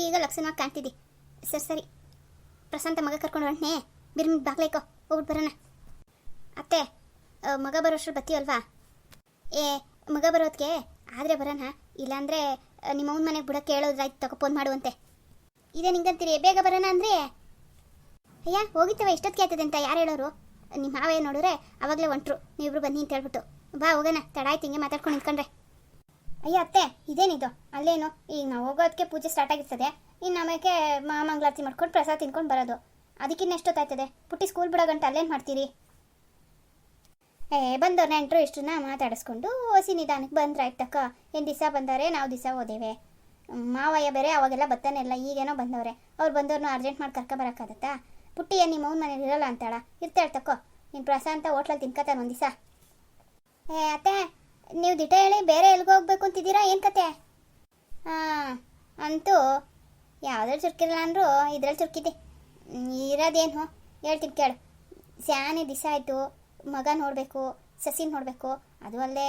ಈಗ ಲಕ್ಷಣವಾಗಿ ಕಾಣ್ತಿದ್ದಿ. ಸರಿ ಸರಿ. ಪ್ರಶಾಂತ ಮಗ ಕರ್ಕೊಂಡು ಹೊಂಟ್ನೆ ಬಿರ್ಮಿ ಬಾಗ್ಲೈಕೋ ಹೋಗ್ಬಿಟ್ಟು ಬರೋಣ. ಅತ್ತೆ ಮಗ ಬರೋಷ್ಟ್ರು ಬತ್ತೀವಲ್ವಾ ಏ, ಮಗ ಬರೋದಕ್ಕೆ ಆದರೆ ಬರೋಣ. ಇಲ್ಲಾಂದರೆ ನಿಮ್ಮ ಅವ್ನ ಮನೆಗೆ ಬಿಡಕ್ಕೆ ಹೇಳೋದ್ರಾಯ್ತು ತಗೋ ಫೋನ್ ಮಾಡುವಂತೆ. ಇದೇ ನಿಂಗಂತೀರಿ ಬೇಗ ಬರೋಣ ಅಂದ್ರೆ? ಅಯ್ಯ, ಹೋಗಿತ್ತವ, ಎಷ್ಟೊತ್ತಿಗೆ ಆಯ್ತದೆ ಅಂತ ಯಾರು ಹೇಳೋರು? ನಿಮ್ಮ ಮಾವೇ ನೋಡಿದ್ರೆ ಅವಾಗಲೇ ಹೊಂಟ್ರು ನೀವಿಬ್ರು ಬನ್ನಿ ಅಂತ ಹೇಳ್ಬಿಟ್ಟು. ಬಾ, ಹೋಗೋಣ. ತಡ ಆಯ್ತು, ಹಿಂಗೆ ಮಾತಾಡ್ಕೊಂಡು ನಿಂತ್ಕೊಂಡ್ರೆ. ಅಯ್ಯ ಅತ್ತೆ, ಇದೇನಿದು? ಅಲ್ಲೇನು? ಈಗ ನಾವು ಹೋಗೋದಕ್ಕೆ ಪೂಜೆ ಸ್ಟಾರ್ಟ್ ಆಗಿರ್ತದೆ. ಇನ್ನು ಆಮೇಲೆ ಮಂಗಳಾರತಿ ಮಾಡ್ಕೊಂಡು ಪ್ರಸಾದ ತಿನ್ಕೊಂಡು ಬರೋದು. ಅದಕ್ಕಿನ್ನ ಎಷ್ಟೊತ್ತಾಯ್ತದೆ? ಪುಟ್ಟಿ ಸ್ಕೂಲ್ ಬಿಡೋ ಗಂಟೆ ಅಲ್ಲೇನು ಮಾಡ್ತೀರಿ? ಏ ಬಂದವ್ರು ನೆಂಟರು ಇಷ್ಟನ್ನ ಮಾತಾಡಿಸ್ಕೊಂಡು ಹೊಸಿ ನಿಧಾನಕ್ಕೆ ಬಂದ್ರಾಯ್ತಕ್ಕ ಏನು ದಿವಸ ಬಂದವರೆ, ನಾವು ದಿವಸ ಓದೇವೆ ಮಾವಯ್ಯ ಬೇರೆ ಅವಾಗೆಲ್ಲ ಬರ್ತಾನೆ ಇಲ್ಲ, ಈಗೇನೋ ಬಂದವ್ರೆ. ಅವ್ರು ಬಂದವ್ರನ್ನ ಅರ್ಜೆಂಟ್ ಮಾಡಿ ಕರ್ಕೊ ಬರೋಕ್ಕಾಗತ್ತಾ? ಪುಟ್ಟಿ, ಏನು ನಿಮ್ಮ ಮನೇಲಿ ಇರಲ್ಲ ಅಂತಾಳ? ಇರ್ತಾಳೆ ತಕ್ಕೋ ನೀನು ಪ್ರಸಾದ ಹೋಟ್ಲಲ್ಲಿ ತಿನ್ಕತಾನೆ ಒಂದು ದಿವಸ? ಏ, ಅತ್ತೆ ನೀವು ದಿಟ ಹೇಳಿ ಬೇರೆ ಎಲ್ಗೆ ಹೋಗ್ಬೇಕು ಅಂತಿದ್ದೀರಾ? ಏನು ಕತೆ? ಹಾಂ ಅಂತೂ ಯಾವುದ್ರಲ್ಲಿ ಚುರುಕಿರಲ್ಲ ಅಂದರೂ ಇದ್ರಲ್ಲಿ ಚುರುಕಿದ್ದೆ. ಇರೋದೇನು? ಹೇಳ್ತೀನಿ ಕೇಳು. ಸ್ಯಾನೆ ದಿಸ ಆಯಿತು. ಮಗ ನೋಡಬೇಕು, ಸಸಿ ನೋಡಬೇಕು. ಅದು ಅಲ್ಲೇ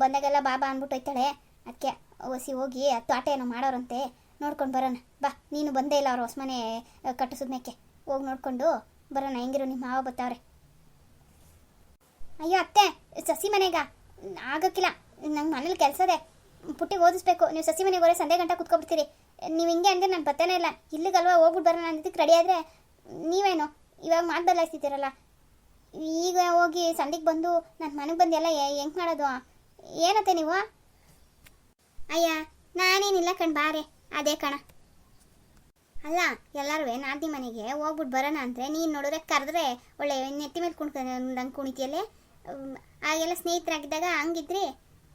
ಬಂದಾಗೆಲ್ಲ ಬಾಬಾ ಅಂದ್ಬಿಟ್ಟು ಹೋಯ್ತಾಳೆ. ಅದಕ್ಕೆ ಒಸಿ ಹೋಗಿ ಆಟ ಏನೋ ಮಾಡೋರಂತೆ. ನೋಡ್ಕೊಂಡು ಬರೋಣ. ಬಾ, ನೀನು ಬಂದೇ ಇಲ್ಲ ಅವ್ರ ಹೊಸ ಮನೆ ಕಟ್ಟಿಸಿದ್ಮೇಕೆ. ಹೋಗಿ ನೋಡ್ಕೊಂಡು ಬರೋಣ. ಹೆಂಗಿರು ನಿಮ್ಮ ಮಾವ ಬರ್ತಾವ್ರೆ ಅಯ್ಯೋ, ಅತ್ತೆ, ಸಸಿ ಮನೆಗ? ಆಗಕ್ಕಿಲ್ಲ. ನಂಗೆ ಮನೇಲಿ ಕೆಲಸದೆ ಪುಟ್ಟಿಗೆ ಓದಿಸ್ಬೇಕು. ನೀವು ಸಸಿ ಮನೆಗೆ ಹೋದ್ರೆ ಸಂಜೆ ಗಂಟೆ ಕುತ್ಕೊಬಿಡ್ತೀರಿ ನೀವು ಹಿಂಗೆ ಅಂದರೆ ನಾನು ಬರ್ತಾನೆ ಇಲ್ಲ. ಇಲ್ಲಿಗಲ್ವಾ ಹೋಗ್ಬಿಟ್ಟು ಬರೋಣ ಅಂದಿದ್ದಕ್ಕೆ ರೆಡಿ ಆದರೆ ನೀವೇನು? ಇವಾಗ ಮಾತು ಬದಲಾಯಿಸ್ತಿದ್ದೀರಲ್ಲ. ಈಗ ಹೋಗಿ ಸಂಡೆಗೆ ಬಂದು ನನ್ನ ಮನೆಗೆ ಬಂದು ಎಲ್ಲ ಹೆಂಗೆ ಮಾಡೋದು? ಏನತ್ತೆ ನೀವು? ಅಯ್ಯ ನಾನೇನಿಲ್ಲ ಕಣ್ ಬಾರೆ. ಅದೇ ಕಣ. ಅಲ್ಲ ಎಲ್ಲರೂ ನಾದಿ ಮನೆಗೆ? ಹೋಗ್ಬಿಟ್ಟು ಬರೋಣ ಅಂದರೆ ನೀನು ನೋಡಿದ್ರೆ ಕರೆದ್ರೆ ಒಳ್ಳೆ ನೆತ್ತಿ ಮೇಲೆ ಕುಣ್ಕೊಂಡಂಗೆ ಕುಣಿತಿಯಲ್ಲೇ? ಉಮ್, ಆಗೆಲ್ಲ ಸ್ನೇಹಿತರಾಗಿದ್ದಾಗ ಹಂಗಿದ್ರಿ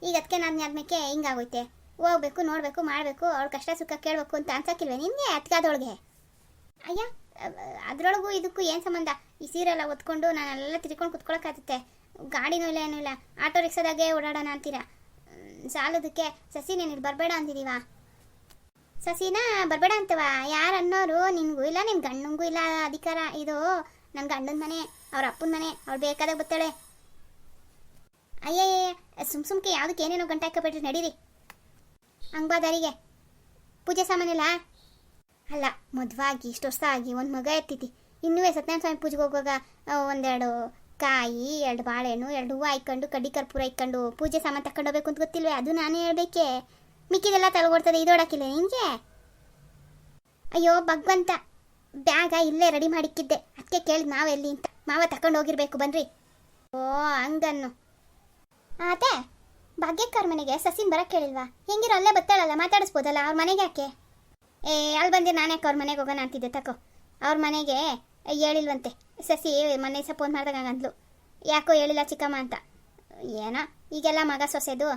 ಈಗ ಅದಕ್ಕೆ ನಾನು ಆದ್ಮೇಲೆ ಹಿಂಗಾಗೋಯ್ತೆ. ಹೋಗ್ಬೇಕು, ನೋಡಬೇಕು, ಮಾಡಬೇಕು, ಅವ್ಳ ಕಷ್ಟ, ಸುಖ ಕೇಳಬೇಕು ಅಂತ ಅನ್ಸಕ್ಕಿಲ್ವೇ ನಿಮಗೆ ಅತ್ಕಾದೊಳಗೆ ಅಯ್ಯ ಅದರೊಳಗೂ ಇದಕ್ಕೂ ಏನು ಸಂಬಂಧ? ಈ ಸೀರೆಲ್ಲ ಒತ್ಕೊಂಡು ನಾನೆಲ್ಲ ತಿರ್ಕೊಂಡು ಕುತ್ಕೊಳಕ್ಕಾಗುತ್ತೆ. ಗಾಡಿನೂ ಇಲ್ಲ, ಏನೂ ಇಲ್ಲ. ಆಟೋ ರಿಕ್ಷಾದಾಗೆ ಓಡಾಡೋಣ ಅಂತೀರಾ? ಸಾಲೋದಕ್ಕೆ ಸಸಿನೇನು ಇಲ್ಲಿ ಬರಬೇಡ ಅಂದಿದ್ದೀವ ಸಸಿನ, ಬರಬೇಡ ಅಂತವ? ಯಾರು ಅನ್ನೋರು ನಿನಗೂ ಇಲ್ಲ ನಿನ್ನ ಗಂಡನಿಗೂ ಇಲ್ಲ ಅಧಿಕಾರ. ಇದು ನನ್ನ ಗಂಡನ ಮನೆ, ಅವ್ರ ಅಪ್ಪನ ಮನೆ. ಅವ್ಳು ಬೇಕಾದಾಗ ಬರ್ತಾಳೆ. ಅಯ್ಯಯ್ಯ ಸುಮ್ ಸುಮ್ಕೆ ಯಾವುದಕ್ಕೆ ಏನೇನೋ ಗಂಟೆ ಹಾಕಬೇಡ್ರಿ ನಡೀರಿ. ಹಂಗೆ ಬಾ ಪೂಜೆ ಸಾಮಾನಿಲ್ಲ? ಅಲ್ಲ, ಮದುವಾಗಿ ಇಷ್ಟು ವರ್ಷ ಆಗಿ ಒಂದು ಮಗ ಎತ್ತಿತಿ ಇನ್ನೂ ಸತ್ಯನಾರಾಯಣ ಸ್ವಾಮಿ ಪೂಜೆಗೆ ಹೋಗುವಾಗ ಒಂದೆರಡು ಕಾಯಿ, ಎರಡು ಬಾಳೆಹಣ್ಣು, ಎರಡು ಹೂವು ಹಾಯ್ಕೊಂಡು, ಕಡ್ಡಿ ಕರ್ಪೂರ ಇಕ್ಕೊಂಡು ಪೂಜೆ ಸಾಮಾನು ತಕೊಂಡು ಹೋಗ್ಬೇಕು ಅಂತ ಗೊತ್ತಿಲ್ವೇ? ಅದು ನಾನೇ ಹೇಳ್ಬೇಕೆ. ಮಿಕ್ಕಿದೆಲ್ಲ ತಲೆಗೊಡ್ತದೆ ಇದೋಡಾಕಿಲ್ಲ ನಿಮಗೆ ಅಯ್ಯೋ, ಭಗವಂತ, ಬ್ಯಾಗ ಇಲ್ಲೇ ರೆಡಿ ಮಾಡಿಕ್ಕಿದ್ದೆ. ಅದಕ್ಕೆ ಕೇಳಿ ನಾವೆಲ್ಲಿ ಅಂತ. ಮಾವ ತಕೊಂಡು ಹೋಗಿರ್ಬೇಕು, ಬನ್ರಿ. ಓ, ಹಂಗನ್ನು. ಅದೇ ಭಾಗ್ಯಕ್ಕವ್ರ ಮನೆಗೆ ಸಸಿನ್ ಬರಕ್ಕೆ ಹೇಳಿಲ್ವಾ ಹೆಂಗಿರೋ ಅಲ್ಲೇ ಬತ್ತಾಳಲ್ಲ ಮಾತಾಡಿಸ್ಬೋದಲ್ಲ ಅವ್ರ ಮನೆಗೆ ಯಾಕೆ? ಏ ಅಲ್ಲಿ ಬಂದು ನಾನು ಯಾಕೆ ಅವ್ರ ಮನೆಗೆ ಹೋಗೋಣ ಅಂತಿದ್ದೆ, ತಕೋ. ಅವ್ರ ಮನೆಗೆ ಹೇಳಿಲ್ವಂತೆ. ಸಸಿ ಮೊನ್ನೆ ಸಹ ಫೋನ್ ಮಾಡಿದಾಗ ಅಂದ್ಲು. ಯಾಕೋ ಹೇಳಿಲ್ಲ ಚಿಕ್ಕಮ್ಮ ಅಂತ. ಏನೋ, ಈಗೆಲ್ಲ ಮಗ ಸೊಸೆದು,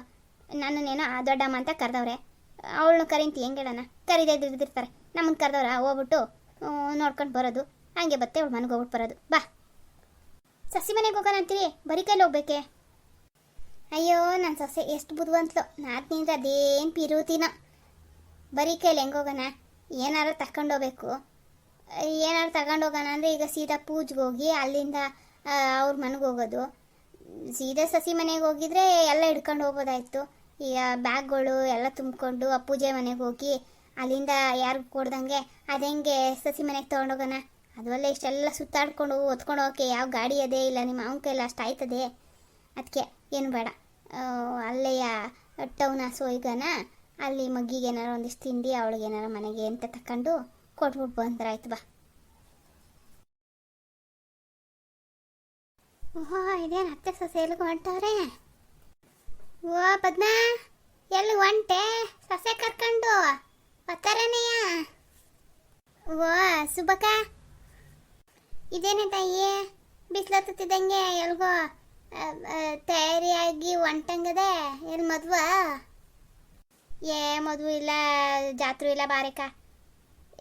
ನನ್ನನ್ನೇನೋ ಆ ದೊಡ್ಡಮ್ಮ ಅಂತ ಕರೆದವ್ರೆ. ಅವಳನ್ನು ಕರಿಂತಿ, ಹೆಂಗೆ ಹೇಳೋಣ? ಕರಿದೇ ಇದ್ದಿರ್ತಾರೆ. ನಮ್ಮನ್ನು ಕರೆದವ್ರ ಹೋಗ್ಬಿಟ್ಟು ನೋಡ್ಕೊಂಡು ಬರೋದು. ಹಂಗೆ ಬತ್ತೆ ಅವಳು ಮನೆಗೆ ಹೋಗ್ಬಿಟ್ಟು ಬರೋದು. ಬಾ. ಸಸಿ ಮನೆಗೆ ಹೋಗೋಣ ಅಂತೀರಿ? ಬರೀ ಕೈಲಿ ಹೋಗ್ಬೇಕೆ? ಅಯ್ಯೋ ನನ್ನ ಸೊಸೆ ಎಷ್ಟು ಬುದ್ಧಿವಂತಲು ನಾದ್ನಿಂದ ಅದೇನು ಪಿರುತಿನ. ಬರೀ ಕೈಲಿ ಹೆಂಗೆ ಹೋಗೋಣ? ಏನಾರು ತಗೊಂಡೋಗ್ಬೇಕು ಏನಾರು ತಗೊಂಡೋಗೋಣ ಅಂದರೆ ಈಗ ಸೀದಾ ಪೂಜೆಗೆ ಹೋಗಿ ಅಲ್ಲಿಂದ ಅವ್ರ ಮನೆಗೆ ಹೋಗೋದು. ಸೀದಾ ಸಸಿ ಮನೆಗೆ ಹೋಗಿದ್ರೆ ಎಲ್ಲ ಹಿಡ್ಕೊಂಡು ಹೋಗ್ಬೋದಾಯ್ತು. ಈಗ ಬ್ಯಾಗ್ಗಳು ಎಲ್ಲ ತುಂಬಿಕೊಂಡು ಆ ಪೂಜೆ ಮನೆಗೆ ಹೋಗಿ ಅಲ್ಲಿಂದ ಯಾರಿಗೂ ಕೊಡ್ದಂಗೆ ಅದೆಂಗೆ ಸಸಿ ಮನೆಗೆ ತೊಗೊಂಡೋಗೋಣ ಅದು ಅಲ್ಲೇ ಇಷ್ಟೆಲ್ಲ ಸುತ್ತಾಡ್ಕೊಂಡು, ಹೊತ್ಕೊಂಡು ಹೋಗೋಕೆ ಯಾವ ಗಾಡಿ ಅದೇ ಇಲ್ಲ, ನಿಮ್ಮ ಅವನ ಕೈಲಿ ಅಷ್ಟು ಆಯ್ತದೆ. ಅದಕ್ಕೆ ಏನು ಬೇಡ. ಅಲ್ಲೆಯ ಟೌನ್ ಹಸು ಈಗನ ಅಲ್ಲಿ ಮಗ್ಗಿಗೆ ಏನಾರ ಒಂದಿಷ್ಟು ತಿಂಡಿ, ಅವಳಿಗೆ ಏನಾರ ಮನೆಗೆ ಅಂತ ತಕೊಂಡು ಕೊಟ್ಬಿಟ್ಟು ಬಂದ್ರಾಯ್ತು ಬಾ. ಓಹೋ, ಇದೇನು ಅತ್ತೆ ಸೊಸೆ ಎಲ್ಲಿಗೆ ಹೊಂಟವ್ರೆ ಓ, ಪದ್ಮ ಎಲ್ಲಿ ಹೊಂಟೆ ಸೊಸೆ ಕರ್ಕೊಂಡು ಬರ್ತಾರೇನೆಯ ಓ ಸುಬಕ ಇದೇನೆ ತಾಯಿ? ಬಿಸಿಲತ್ತಿದ್ದಂಗೆ ಎಲ್ಗೋ ತಯಾರಿಯಾಗಿ ಒಂಟಂಗದೆ. ಏನು ಮದುವೆ? ಏ ಮದುವೆ ಇಲ್ಲ, ಜಾತ್ರೆ ಇಲ್ಲ ಬಾರೇಕ.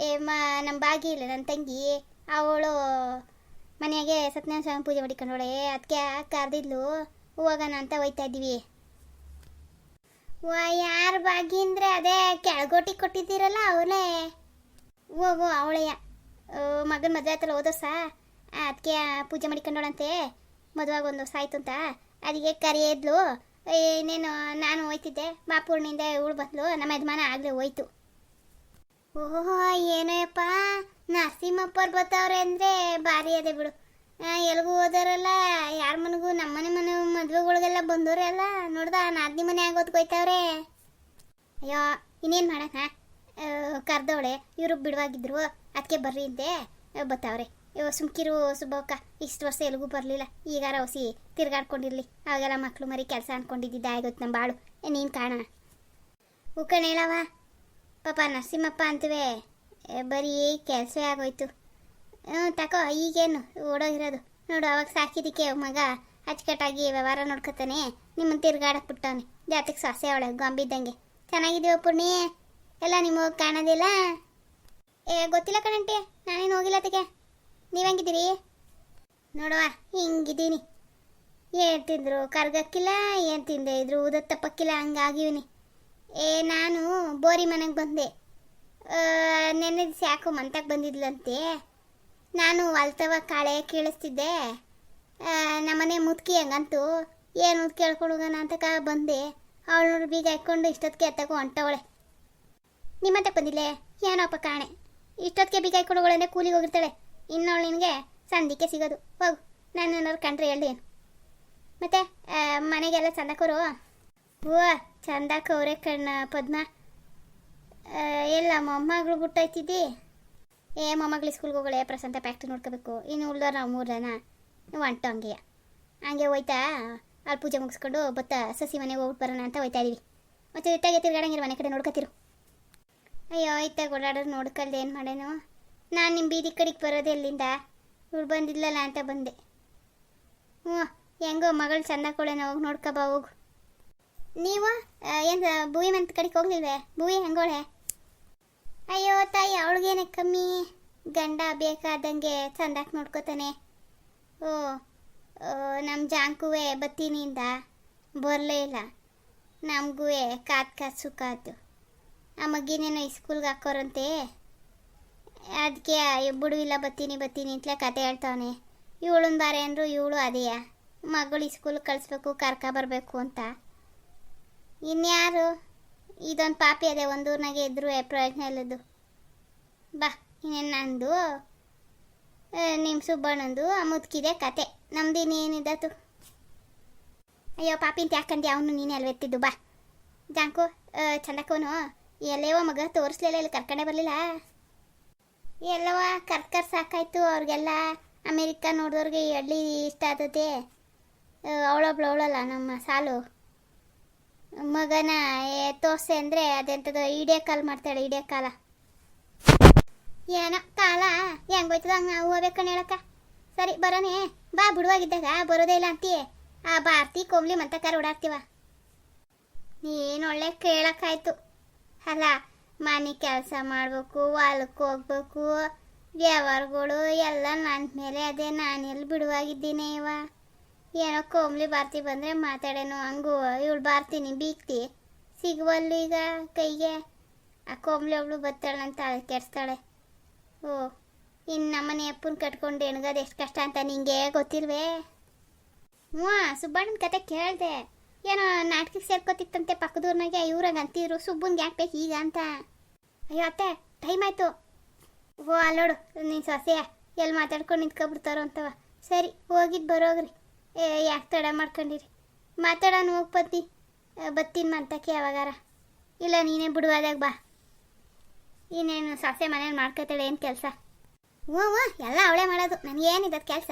ಏ ಮ ನಮ್ಮ ಬಾಗಿ ಇಲ್ಲ ನನ್ನ ತಂಗಿ. ಅವಳು ಮನೆಯಾಗೆ ಸತ್ಯನಾರಾಯಣ ಸ್ವಾಮಿ ಪೂಜೆ ಮಾಡಿಕೊಂಡವಳೆ. ಅದಕ್ಕೆ ಕರೆದಿದ್ಲು? ಹೋಗೋಣ ಅಂತ ಹೋಯ್ತಾ ಇದ್ದೀವಿ. ಯಾರ ಬಾಗಿ ಅಂದರೆ ಅದೇ ಕೆಳಗೋಟಿ ಕೊಟ್ಟಿದ್ದೀರಲ್ಲ ಅವಳೇ. ಹೋಗು ಅವಳೆಯ ಮಗನ ಮದುವೆ ಆಯ್ತಲ್ಲ ವರ್ಷ. ಅದಕ್ಕೆ ಪೂಜೆ ಮಾಡಿಕೊಂಡವಳಂತೆ. ಮದುವಾಗ ಒಂದು ವರ್ಷ ಆಯ್ತು ಅಂತ ಅದಕ್ಕೆ ಕರೆಯದ್ಲು ಏನೇನು ನಾನು ಹೋಯ್ತಿದ್ದೆ. ಬಾಪೂರ್ನಿಂದ ಇವಳು ಬಂದ್ಲು. ನಮ್ಮ ಯಜಮಾನ ಆಗಲೇ ಹೋಯ್ತು. ಓಹೋ ಏನೋಯಪ್ಪ ನರಸಿಂಹಪ್ಪರು ಬರ್ತಾವ್ರೆ ಅಂದರೆ ಭಾರಿ ಅದೇ ಬಿಡು. ಎಲ್ಗೂ ಹೋದವರಲ್ಲ ಯಾರ ಮನೆಗೂ? ನಮ್ಮನೆ ಮನೆ ಮದುವೆಗಳಿಗೆಲ್ಲ ಬಂದವ್ರೆ ಅಲ್ಲ. ನೋಡ್ದ, ನಾದ್ನಿ ಮನೆ ಆಗೋದ್ ಹೋಯ್ತಾವ್ರೆ ಅಯ್ಯೋ, ಇನ್ನೇನು ಮಾಡೋಣ? ಕರ್ದವಳೆ, ಇವರು ಬಿಡುವಾಗಿದ್ರು. ಅದಕ್ಕೆ ಬರ್ರಿ ಇದ್ದೆ ಬತ್ತಾವ್ರೆ. ಇವ ಸುಮ್ಕಿರು ಸುಬ್ಬಕ್ಕ ಇಷ್ಟು ವರ್ಷ ಎಲ್ಗೂ ಬರಲಿಲ್ಲ. ಈಗಾರ ಹೊಸಿ ತಿರ್ಗಾಡ್ಕೊಂಡಿರ್ಲಿ. ಅವಾಗೆಲ್ಲ ಮಕ್ಳು ಮರಿ ಕೆಲಸ ಅನ್ಕೊಂಡಿದ್ದಿದ್ದ. ಆಗೋಯ್ತು ನಮ್ಮ ಬಾಳು. ನೀನು ಕಾಣೋಣ ಉಕ್ಕಣ ಹೇಳವ ಪಾಪ ನರಸಿಂಹಪ್ಪ ಅಂತವೇ ಬರೀ ಕೆಲಸವೇ ಆಗೋಯ್ತು. ಹ್ಞೂ, ತಕೋ, ಈಗೇನು ಓಡೋಗಿರೋದು ನೋಡು, ಅವಾಗ ಸಾಕಿದ್ದಕ್ಕೆ ಮಗ ಅಚ್ಚುಕಟ್ಟಾಗಿ ವ್ಯವಹಾರ ನೋಡ್ಕೊತಾನೆ. ನಿಮ್ಮನ್ನು ತಿರ್ಗಾಡಕ್ಕೆ ಬಿಟ್ಟವನೆ. ಜಾತಿಗೆ ಸೊಸೆ ಅವಳೆ, ಗೊಂಬಿದ್ದಂಗೆ. ಚೆನ್ನಾಗಿದ್ದೀವ ಪುಣ್ಯ? ಎಲ್ಲ ನಿಮ್ಮ ಕಾಣೋದಿಲ್ಲ? ಏ, ಗೊತ್ತಿಲ್ಲ ಕಣಂಟಿ. ನಾನೇನು ಹೋಗಿಲ್ಲ ಅದಕ್ಕೆ ನೀವು ಹೆಂಗಿದ್ದೀರಿ? ನೋಡುವ, ಹಿಂಗಿದ್ದೀನಿ. ಏನು ತಿಂದರು? ಕರ್ಗಕ್ಕಿಲ್ಲ, ಏನು ತಿಂದೆ ಇದ್ರು? ಊದ ತಪ್ಪಕ್ಕಿಲ್ಲ, ಹಂಗಾಗಿವಿನಿ. ಏ, ನಾನು ಬೋರಿ ಮನೆಗೆ ಬಂದೆ. ನೆನ್ನೆ ದಿವಸ ಯಾಕೋ ಮಂತಕ್ಕೆ ಬಂದಿದ್ಲಂತೆ. ನಾನು ಅಲ್ತವ ಕಾಳೆ ಕೇಳಿಸ್ತಿದ್ದೆ. ನಮ್ಮ ನಮ್ಮನೆ ಮುದುಕಿ ಹಂಗಂತೂ? ಏನು ಮುದ್ ಕೇಳ್ಕೊಡುಗ ಅಂತ ಕ ಬಂದೆ. ಅವಳು ಬೀಗ ಹಾಕ್ಕೊಂಡು ಇಷ್ಟೊತ್ತಿಗೆ ಎತ್ತಕೋ ಹೊಂಟವಳೆ. ನಿಮ್ಮತ್ತೆ ಏನೋ ಏನೋಪ್ಪ ಕಾಣೆ ಇಷ್ಟೊತ್ತಿಗೆ ಬೀಗ ಹಾಕ್ಕೊಂಡು ಹೋಗೋಳೆ ಕೂಲಿಗೆ ಹೋಗಿರ್ತಾಳೆ. ಇನ್ನವಳು ನಿನಗೆ ಸಂದಿಕ್ಕೆ ಸಿಗೋದು. ಹೋಗು, ನಾನು ಏನಾದ್ರು ಕಂಡ್ರೆ ಹೇಳಿ ಏನು ಮತ್ತೆ ಮನೆಗೆಲ್ಲ ಚಂದಕೋರು? ಓ ಚಂದ ಕೌರೆ ಕಣ್ಣ ಪದ್ಮ. ಎಲ್ಲ ಮೊಮ್ಮಗಳು ಬಿಟ್ಟೋಯ್ತಿದ್ದಿ ಏ, ಮೊಮ್ಮಗಳು ಸ್ಕೂಲ್ಗೆ ಹೋಗಳೆ ಪ್ರಶಾಂತ ಪ್ಯಾಕ್ಟ್ರಿ ನೋಡ್ಕೋಬೇಕು. ಇನ್ನು ಉಳ್ದವ್ರು ನಾವು ಮೂರು ಜನ. ನೀವು ಅಂಟು ಹಂಗೆಯ. ಹಂಗೆ ಹೋಯ್ತಾ? ಅಲ್ಲಿ ಪೂಜೆ ಮುಗಿಸ್ಕೊಂಡು ಬತ್ತ ಸಸಿ ಮನೆಗೆ ಹೋಗ್ಬಿಟ್ಟು ಬರೋಣ ಅಂತ ಹೋಯ್ತಾ ಇದೀವಿ. ಮತ್ತೆ ಇತ್ತಾಗೆ ತಿರ್ಗಾಡಂಗಿರ ಮನೆ ಕಡೆ ನೋಡ್ಕೋತಿರು. ಅಯ್ಯೋ ಇತ್ತಾಗ ಓಡಾಡೋರು ನೋಡ್ಕಲ್ದೆ ಏನು ಮಾಡೇನು ನಾನು ನಿಮ್ಮ ಬೀದಿ ಕಡೆಗೆ ಬರೋದು ಎಲ್ಲಿಂದ ಇವ್ರು ಬಂದಿದ್ಲಲ್ಲ ಅಂತ ಬಂದೆ. ಹ್ಞೂ, ಹೆಂಗೋ ಮಗಳು ಚಂದ ಕೊಡೇನೋ ಹೋಗಿ ನೋಡ್ಕೊಬಾ ಹೋಗು. ನೀವು ಏನು ಭೂವಿ ಮಂತ್ ಕಡೆಗೆ ಹೋಗ್ಲಿಲ್ವೇ? ಭೂವಿ ಹೆಂಗೋಳೆ? ಅಯ್ಯೋ ತಾಯಿ, ಅವಳಿಗೇನೆ ಕಮ್ಮಿ. ಗಂಡ ಬೇಕಾದಂಗೆ ಚಂದಾಗಿ ನೋಡ್ಕೋತಾನೆ. ಓ ನಮ್ಮ ಜಾಂಕುವೆ ಬತ್ತಿನಿಂದ. ಬರಲೇ ಇಲ್ಲ. ನಮಗೂ ಕಾತ್ ಕಾತ್ ಸುಖ ಆಯ್ತು ಆ ಮಗಿನೇನೋ ಸ್ಕೂಲ್ಗೆ ಹಾಕೋರಂತೆ. ಅದಕ್ಕೆ ಇಲ್ಲ ಬತ್ತೀನಿ ಬತ್ತೀನಿ ಅಂತಲೇ ಕತೆ ಹೇಳ್ತಾವನೆ. ಇವಳನ್ನ ಬಾರೆ ಅಂದರು ಇವಳು ಅದೇಯ ಮಗಳು ಸ್ಕೂಲ್ ಕಳಿಸ್ಬೇಕು, ಕರ್ಕ ಬರಬೇಕು ಅಂತ. ಇನ್ಯಾರು? ಇದೊಂದು ಪಾಪಿ ಅದೇ, ಒಂದೂರ್ನಾಗೆ ಇದ್ರು ಪ್ರಯೋಜನ ಇಲ್ಲದು ಬಾ, ಇನ್ನೇನು ನಂದು? ನಿಮ್ಮ ಸುಬ್ಬಣ್ಣಂದು ಮುದ್ಕಿದೆ ಕತೆ. ನಮ್ದು ಇನ್ನೇನಿದ್ದತು ಅಯ್ಯೋ ಪಾಪಿ ಅಂತ ಯಾಕಂದೆ ಅವನು ನೀನೇ ಎಲ್ವೆತ್ತಿದ್ದು ಬಾ. ಜಾಂಕು ಚಂದಕವನು ಎಲ್ಲೇವೋ ಮಗ ತೋರಿಸ್ಲಿಲ್ಲ, ಇಲ್ಲಿ ಕರ್ಕೊಂಡೇ ಬರಲಿಲ್ಲ. ಎಲ್ಲವ ಕರ್ಕರ್ ಸಾಕಾಯ್ತು. ಅವ್ರಿಗೆಲ್ಲ ಅಮೇರಿಕ ನೋಡಿದವ್ರಿಗೆ ಈ ಹಳ್ಳಿ ಇಷ್ಟ ಆದದೆ ಅವಳೊಬ್ಳು ಅವಳಲ್ಲ ನಮ್ಮ ಸಾಲು. ಮಗನ ತೋರ್ಸೆ ಅಂದರೆ ಅದೆಂಥದ್ದು ಇಡೇ ಕಾಲ್ ಮಾಡ್ತಾಳೆ ಇಡೇ ಕಾಲ. ಏನೋ ಕಾಲ, ಹೆಂಗೋಯ್ತದ ಹಂಗೆ ನಾವು ಹೋಗ್ಬೇಕಣ್ಣ ಹೇಳಕ್ಕ. ಸರಿ ಬರೋನೇ ಬಾ, ಬಿಡುವಾಗಿದ್ದಾಗ ಬರೋದೇ ಇಲ್ಲ ಅಂತೀ ಆ ಭಾರತಿ, ಕೋಮ್ಲಿ, ಮಂತಕಾರ ಕರ್ ಓಡಾಡ್ತೀವ. ನೀನು ಒಳ್ಳೆ ಕೇಳಕ್ಕಾಯ್ತು. ಅಲ್ಲ ಮನೆ ಕೆಲಸ ಮಾಡಬೇಕು, ಹೊಲಕ್ಕೆ ಹೋಗ್ಬೇಕು. ವ್ಯವಹಾರಗಳು ಎಲ್ಲ ನನ್ನ ಮೇಲೆ ಅದೇ ನಾನು ಎಲ್ಲಿ ಬಿಡುವಾಗಿದ್ದೀನಿ ಇವ? ಏನೋ ಕೋಮ್ಲಿ ಬಾರ್ತಿ ಬಂದರೆ ಮಾತಾಡೇನು, ಹಂಗೂ, ಇವಳು ಬಾರ್ತೀನಿ ಬೀಗ್ತಿ ಸಿಗುವಲ್ಲು ಈಗ ಕೈಗೆ? ಆ ಕೋಮ್ಲಿ ಒಬ್ಳು ಬರ್ತಾಳೆ ಅಂತ ಕೆಡಿಸ್ತಾಳೆ. ಓ, ಇನ್ನು ನಮ್ಮನೆ ಅಪ್ಪನ ಕಟ್ಕೊಂಡು ಎಣ್ಗದು ಎಷ್ಟು ಕಷ್ಟ ಅಂತ ನಿಂಗೆ ಗೊತ್ತಿಲ್ವೇ? ಹ್ಞೂ, ಸುಬ್ಬಣ್ಣನ ಕತೆ ಕೇಳಿದೆ. ಏನೋ ನಾಟಕಕ್ಕೆ ಸೇರ್ಕೋತಿತ್ತಂತೆ ಪಕ್ಕದೂರ್ನಾಗೆ, ಇವ್ರಾಗ ಅಂತಿದ್ರು, ಸುಬ್ಬನ್ಗೆ ಯಾಕೆ ಬೇಕು ಈಗ ಅಂತ. ಅಯ್ಯೋ ಅತ್ತೆ ಟೈಮ್ ಆಯಿತು. ಓ ಅಲ್ಲೋಡು ನೀನು ಸೊಸೆಯ ಎಲ್ಲಿ ಮಾತಾಡ್ಕೊಂಡು ನಿಂತ್ಕೊಬಿಡ್ತಾರೋ ಅಂತವ. ಸರಿ ಹೋಗಿದ್ದು ಬರೋಗ್ರಿ. ಏ, ಯಾಕೆ ತಡ ಮಾಡ್ಕೊಂಡಿರಿ? ಮಾತಾಡೋಣ ಹೋಗಿ ಬತ್ತಿ ಬತ್ತೀನಿ ಮಂತಕ್ಕೆ ಯಾವಾಗಾರ. ಇಲ್ಲ, ನೀನೇ ಬಿಡುವಾದಾಗ ಬಾ. ಇನ್ನೇನು ಸೊಸೆ ಮನೇಲಿ ಮಾಡ್ಕೊತಾಳೆ ಏನು ಕೆಲಸ? ಹ್ಞೂ ಹ್ಞೂ, ಎಲ್ಲ ಅವಳೇ ಮಾಡೋದು. ನನಗೇನಿದೆ ಕೆಲಸ?